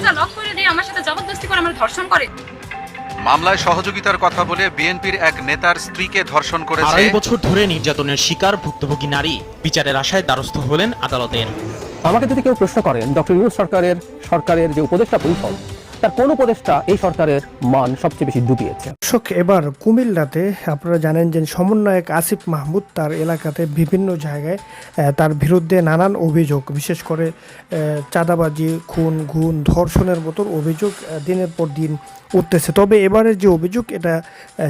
দরজা লক করে দিয়ে আমার সাথে জবরদস্তি করে আমার ধর্ষণ করে। মামলায় সহযোগিতার কথা বলে বিএনপির এক নেতার স্ত্রীকে ধর্ষণ করেছে। আড়াই বছর ধরে নির্যাতনের শিকার ভুক্তভোগী নারী বিচারের আশায় দ্বারস্থ হলেন আদালতের। আমাকে যদি কেউ প্রশ্ন করেন ডক্টর ইউনুস সরকারের সরকারের যে উপদেষ্টা পরিষদ তার কোন উপদেষ্টা এই সরকারের মান সবচেয়ে বেশি ডুবিয়েছে? দর্শক এবার কুমিল্লাতে আপনারা জানেন যে সমন্বয়ক আসিফ মাহমুদ তার এলাকাতে বিভিন্ন জায়গায় তার বিরুদ্ধে নানান অভিযোগ বিশেষ করে চাঁদাবাজি খুন গুণ ধর্ষণের মতো অভিযোগ দিনের পর দিন উঠতেছে। তবে এবারের যে অভিযোগ এটা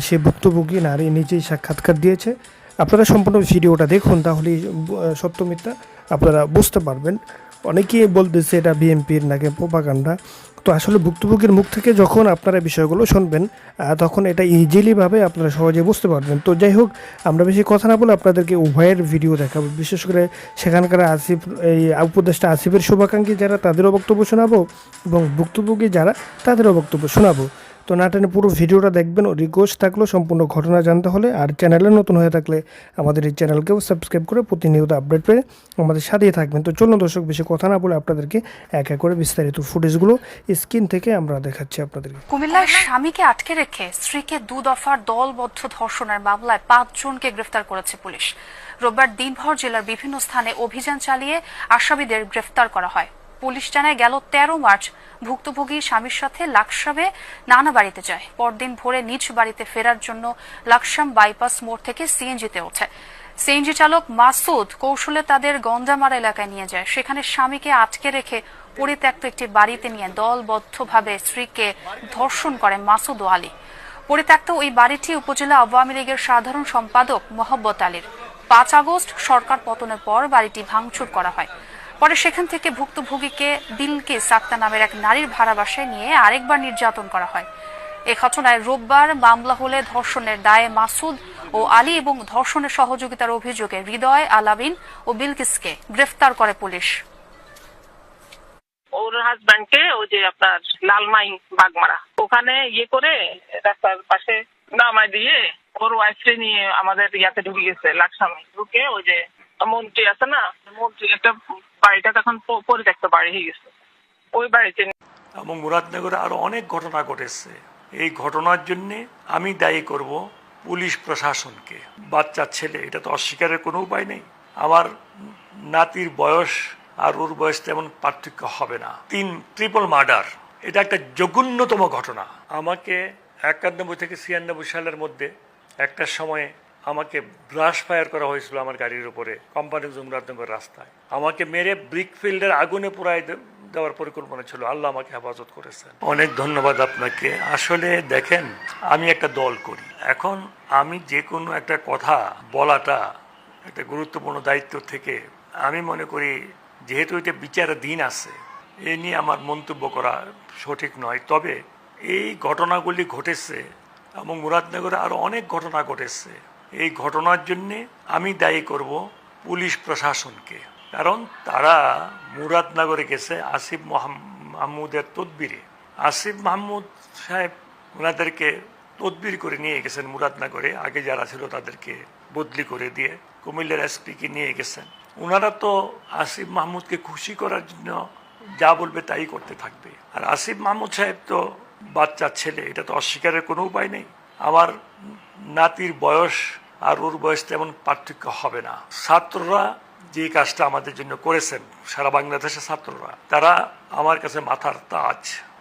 সে ভুক্তভোগী নারী নিজেই সাক্ষাৎকার দিয়েছে। আপনারা সম্পূর্ণ ভিডিওটা দেখুন তাহলেই আহ, সত্য মিথ্যা আপনারা বুঝতে পারবেন। অনেকেই বলতেছে এটা বিএনপির নাকি প্রোপাগান্ডা। তো আসলে ভুক্তভোগীর মুখ থেকে যখন আপনারা বিষয়গুলো শুনবেন তখন এটা ইজিলিভাবে আপনারা সহজে বুঝতে পারবেন। তো যাই হোক, আমরা বেশি কথা না বলে আপনাদেরকে উভয়ের ভিডিও দেখাবো। বিশেষ করে সেখানকার আসিফ, এই উপদেষ্টা আসিফের শুভাকাঙ্ক্ষী যারা, তাদেরও বক্তব্য শোনাবো এবং ভুক্তভোগী যারা, তাদেরও বক্তব্য শোনাবো। তো না টেনে পুরো ভিডিওটা দেখবেন রিকোয়েস্ট থাকলেও সম্পূর্ণ ঘটনা জানতে হলে, আর চ্যানেলে নতুন হয়ে থাকলে আমাদের এই চ্যানেলকেও সাবস্ক্রাইব করে প্রতিনিয়ত আপডেট পেয়ে আমাদের সাথেই থাকবেন। তো চলুন দর্শক, বেশি কথা না বলে আপনাদেরকে এক এক করে বিস্তারিত ফুটেজগুলো স্ক্রিন থেকে আমরা দেখাচ্ছি আপনাদেরকে। কুমিল্লার স্বামীকে আটকে রেখে স্ত্রীকে দু দফার দলবদ্ধ ধর্ষণের মামলায় পাঁচজনকে গ্রেফতার করেছে পুলিশ। রোববার দিনভর জেলার বিভিন্ন স্থানে অভিযান চালিয়ে আসামিদের গ্রেফতার করা হয়। পুলিশ জানায় গেল, তেরো মার্চ ভুক্তভোগী স্বামীর সাথে লাকসামে নানা বাড়িতে যায়। পরদিন ভোরে নিজ বাড়িতে ফেরার জন্য লাকসাম বাইপাস মোড় থেকে সিএনজিতে ওঠে। সিএনজি চালক মাসুদ কৌশলে তাদের গঞ্জামারা এলাকায় নিয়ে যায়। সেখানে স্বামীকে আটকে রেখে পরিত্যক্ত একটি বাড়িতে নিয়ে দলবদ্ধভাবে স্ত্রীকে ধর্ষণ করে মাসুদ ও আলী। পরিত্যক্ত ওই বাড়িটি উপজেলা আওয়ামী লীগের সাধারণ সম্পাদক মোহাম্মদ আলীর। পাঁচ আগস্ট সরকার পতনের পর বাড়িটি ভাঙচুর করা হয়। পরে সেখান থেকে ভুক্তভোগীকে বিলকিস আক্তার নামের এক নারীর ভাড়া বাসায় নিয়ে আরেকবার নির্যাতন করা হয়। এ ঘটনায় রোববার মামলা হলে ধর্ষণের দায়ে মাসুদ ও আলী এবং ধর্ষণের সহযোগিতার অভিযোগে হৃদয় আলামিন ও বিলকিসকে গ্রেফতার করে পুলিশ। ওর হাজব্যান্ডকে ওই যে আপনার লালমাই বাগমারা। ওখানে ইয়ে করে রাস্তার পাশে নামায় দিয়ে ওর ওয়াইফকে নিয়ে আমাদের ইয়াতে ঢুকে গেছে, লাকসামে। ঢুকে ওই যে মন্ত্রী আছে না মন্ত্রী একটা বাড়িটা তখন পরিত্যক্ত বাড়ি হয়ে গেছে। ওই বাড়িতে এবং মুরাদনগরে আরও অনেক ঘটনা ঘটেছে। এই ঘটনার জন্যে আমি দায়ী করব পুলিশ প্রশাসনকে। বাচ্চা, ছেলে, এটা তো অস্বীকারের কোনো উপায় নেই। আমার নাতির বয়স আর ওর বয়স তেমন পার্থক্য হবে না। তিন ট্রিপল মার্ডার এটা একটা জঘন্যতম ঘটনা। আমাকে একানব্বই থেকে ছিয়ানব্বই সালের মধ্যে একটা সময়ে আমাকে ব্রাশ ফায়ার করা হয়েছিল আমার গাড়ির উপরে কোম্পানি মুরাদনগর রাস্তায়। আমাকে মেরে ব্রিক ফিল্ডের আগুনে পুরাই দেওয়ার পরিকল্পনা ছিল। আল্লাহ আমাকে হেফাজত করেছেন। অনেক ধন্যবাদ আপনাকে। আসলে দেখেন, আমি একটা দল করি। এখন আমি যে কোনো একটা কথা বলাটা একটা গুরুত্বপূর্ণ দায়িত্ব থেকে আমি মনে করি, যেহেতু এটা বিচারের দিন আছে, এ নিয়ে আমার মন্তব্য করা সঠিক নয়। তবে এই ঘটনাগুলি ঘটেছে এবং মুরাদনগরে আরও অনেক ঘটনা ঘটেছে। এই ঘটনার জন্যে আমি দায়ী করব পুলিশ প্রশাসনকে। কারণ তারা মুরাদনগরে গেছে আসিফ মোহাম- মাহমুদের তদবিরে। আসিফ মাহমুদ সাহেব ওনাদেরকে তদবির করে নিয়ে গেছেন মুরাদনগরে। আগে যারা ছিল তাদেরকে বদলি করে দিয়ে কুমিল্লার এসপিকে নিয়ে গেছেন। ওনারা তো আসিফ মাহমুদকে খুশি করার জন্য যা বলবে তাই করতে থাকবে। আর আসিফ মাহমুদ সাহেব তো বাচ্চা ছেলে, এটা তো অস্বীকারের কোনো উপায় নেই। আমার নাতির বয়স আর ওর বয়স তেমন পার্থক্য হবে না। ছাত্ররা যে কাজটা আমাদের জন্য করেছেন, সারা বাংলাদেশের ছাত্ররা, তারা আমার কাছে মাথার তাজ।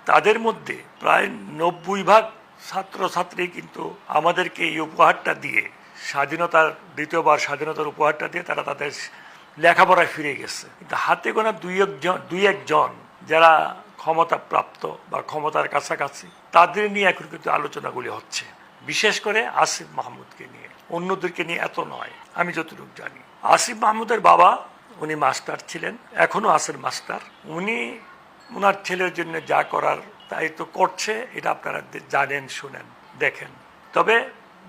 তাদের মধ্যে প্রায় নব্বই ভাগ ছাত্র ছাত্রী কিন্তু আমাদেরকে এই উপহারটা দিয়ে, স্বাধীনতার দ্বিতীয়বার স্বাধীনতার উপহারটা দিয়ে তারা তাদের লেখাপড়ায় ফিরে গেছে। কিন্তু হাতে গোনা দুই একজন দুই একজন যারা ক্ষমতা প্রাপ্ত বা ক্ষমতার কাছাকাছি, তাদের নিয়ে এখন কিন্তু আলোচনাগুলি হচ্ছে। বিশেষ করে আসিফ মাহমুদকে নিয়ে। অন্যদেরকে নিয়ে এত নয়, আমি যতটুকু জানি। আসিফ মাহমুদের বাবা, উনি মাস্টার ছিলেন, এখনও আছেন মাস্টার। উনি ওনার ছেলের জন্য যা করার তাই তো করছে, এটা আপনারা জানেন, শুনেন, দেখেন। তবে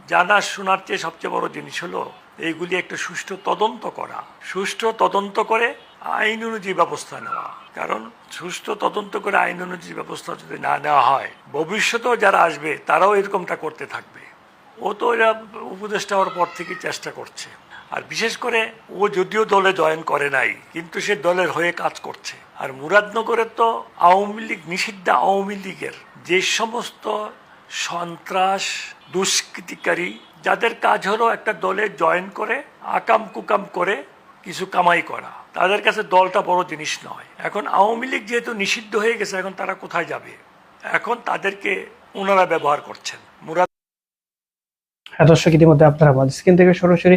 জানা শোনার চেয়ে সবচেয়ে বড় জিনিস হলো, এইগুলি একটা সুষ্ঠু তদন্ত করা। সুষ্ঠু তদন্ত করে আইন অনুযায়ী ব্যবস্থা নেওয়া। কারণ সুষ্ঠু তদন্ত করে আইন অনুযায়ী ব্যবস্থা যদি না নেওয়া হয়, ভবিষ্যতেও যারা আসবে, তারাও এরকমটা করতে থাকবে। ও তো এরা উপদেষ্টা হওয়ার পর থেকে চেষ্টা করছে। আর বিশেষ করে ও যদিও দলে জয়েন করে নাই, কিন্তু সে দলের হয়ে কাজ করছে। আর মুরাদনগরে তো আওয়ামী লীগ, নিষিদ্ধ আওয়ামী লীগের যে সমস্ত সন্ত্রাস, দুষ্কৃতিকারী, যাদের কাজ হলো একটা দলে জয়েন করে, আকাম কুকাম করে কিছু কামাই করা। তাদের কাছে দলটা বড় জিনিস নয়। এখন আওয়ামী লীগ যেহেতু নিষিদ্ধ হয়ে গেছে, এখন তারা কোথায় যাবে? এখন তাদেরকে ওনারা ব্যবহার করছেন। মুরাদ হ্যাঁ দর্শক, ইতিমধ্যে আপনারা আমাদের স্ক্রিন থেকে সরাসরি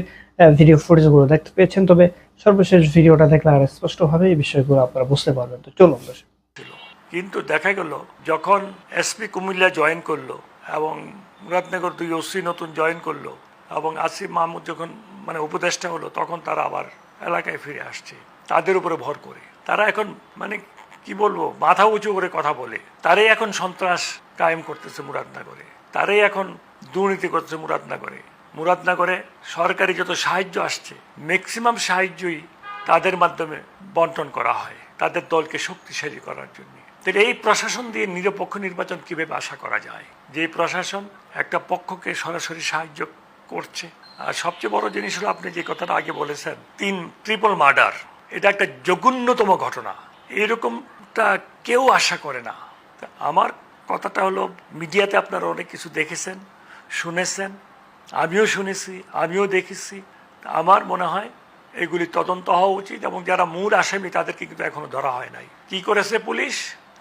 ভিডিও ফুটেজগুলো দেখতে পেয়েছেন। তবে সর্বশেষ ভিডিওটা দেখলে আর স্পষ্টভাবে এই বিষয়গুলো আপনারা বুঝতে পারবেন। তো চলুন, দর্শক। কিন্তু দেখা গেল, যখন এসপি কুমিল্লা জয়েন করল এবং মুরাদনগর দুই ওসি নতুন জয়েন করল এবং আসিফ মাহমুদ যখন মানে উপদেষ্টা হলো, তখন তারা আবার এলাকায় ফিরে আসছে, তাদের উপরে ভর করে। তারা এখন মানে কি বলব, মাথা উঁচু করে কথা বলে। তারাই এখন সন্ত্রাস কায়েম করতেছে মুরাদনগরে। তারাই এখন দুর্নীতি করতেছে মুরাদনগরে মুরাদনগরে সরকারি যত সাহায্য আসছে ম্যাক্সিমাম সাহায্যই তাদের মাধ্যমে বন্টন করা হয়, তাদের দলকে শক্তিশালী করার জন্য। তাহলে এই প্রশাসন দিয়ে নিরপেক্ষ নির্বাচন কীভাবে আশা করা যায়? যে প্রশাসন একটা পক্ষকে সরাসরি সাহায্য করছে। আর সবচেয়ে বড় জিনিস হলো আপনি যে কথাটা আগে বলেছেন, তিন ট্রিপল মার্ডার এটা একটা জঘন্যতম ঘটনা। এরকমটা কেউ আশা করে না। আমার কথাটা হলো, মিডিয়াতে আপনারা অনেক কিছু দেখেছেন শুনেছেন? আমিও শুনেছি, আমিও দেখেছি। আমার মনে হয় এগুলি তদন্ত হওয়া উচিত এবং যারা মূল আসামি তাদেরকে কিন্তু এখনও ধরা হয় নাই। কি করেছে পুলিশ?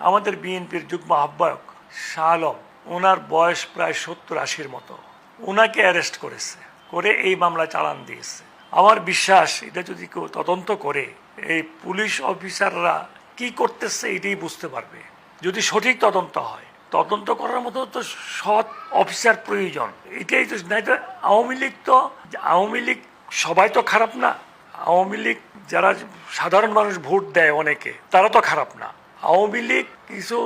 আমাদের বিএনপির যুগ্ম আহ্বায়ক শাহ আলম ওনার বয়স প্রায় সত্তর আশির মতো। ওনাকে অ্যারেস্ট করেছে, করে এই মামলা চালান দিয়েছে। আমার বিশ্বাস, এটা যদি কেউ তদন্ত করে, এই পুলিশ অফিসাররা কি করতেছে এটাই বুঝতে পারবে। যদি সঠিক তদন্ত হয় তদন্ত করার মতো তো সৎ অফিসার প্রয়োজন। এটাই তো নাই তো আওয়ামী লীগ তো আওয়ামী লীগ সবাই তো খারাপ না। আওয়ামী লীগ যারা সাধারণ মানুষ ভোট দেয় অনেকে, তারা তো খারাপ না। আওয়ামী লীগ কিছু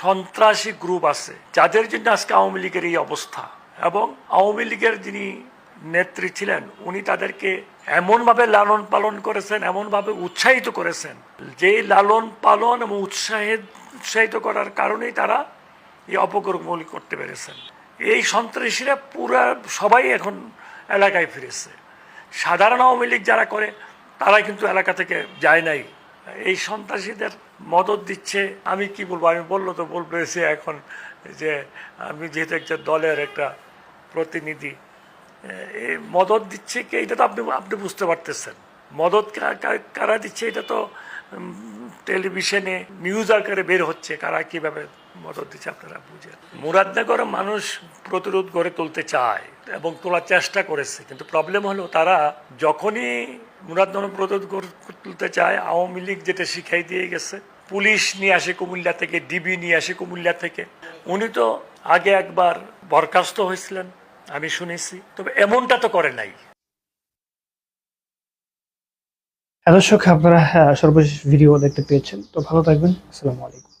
সন্ত্রাসী গ্রুপ আছে, যাদের জন্য আজকে আওয়ামী লীগের এই অবস্থা। এবং আওয়ামী লীগের যিনি নেত্রী ছিলেন, উনি তাদেরকে এমনভাবে লালন পালন করেছেন, এমনভাবে উৎসাহিত করেছেন, যে লালন পালন এবং উৎসাহিত উৎসাহিত করার কারণেই তারা এই অপকর্মগুলি করতে পেরেছেন। এই সন্ত্রাসীরা পুরা সবাই এখন এলাকায় ফিরেছে। সাধারণ আওয়ামী লীগ যারা করে, তারা কিন্তু এলাকা থেকে যায় নাই। এই সন্ত্রাসীদের মদত দিচ্ছে, আমি কি বলব? আমি বলল তো, বলব এসে এখন যে আমি যেহেতু একটা দলের একটা প্রতিনিধি এই মদত দিচ্ছে কি? এটা তো আপনি আপনি বুঝতে পারতেছেন। মদত কারা দিচ্ছে? এটা তো টেলিভিশনে নিউজ আকারে বের হচ্ছে, কারা কীভাবে মদত দিচ্ছে আপনারা বুঝেন। মুরাদনগর মানুষ প্রতিরোধ গড়ে তুলতে চায় এবং তোলার চেষ্টা করেছে, কিন্তু প্রবলেম হলো তারা যখনই মুরাদনগর প্রতিরোধ তুলতে চায়, আওয়ামী লীগ যেটা শিখাই দিয়ে গেছে, পুলিশ নিয়ে আসে কুমিল্লা থেকে ডিবি নিয়ে আসে কুমিল্লা থেকে। উনি তো আগে একবার বরখাস্ত হয়েছিলেন, আমি শুনেছি। তবে এমনটা তো করে নাই। দর্শক আপনারা হ্যাঁ সর্বশেষ ভিডিও দেখতে পেয়েছেন। তো ভালো থাকবেন। আসসালামু আলাইকুম।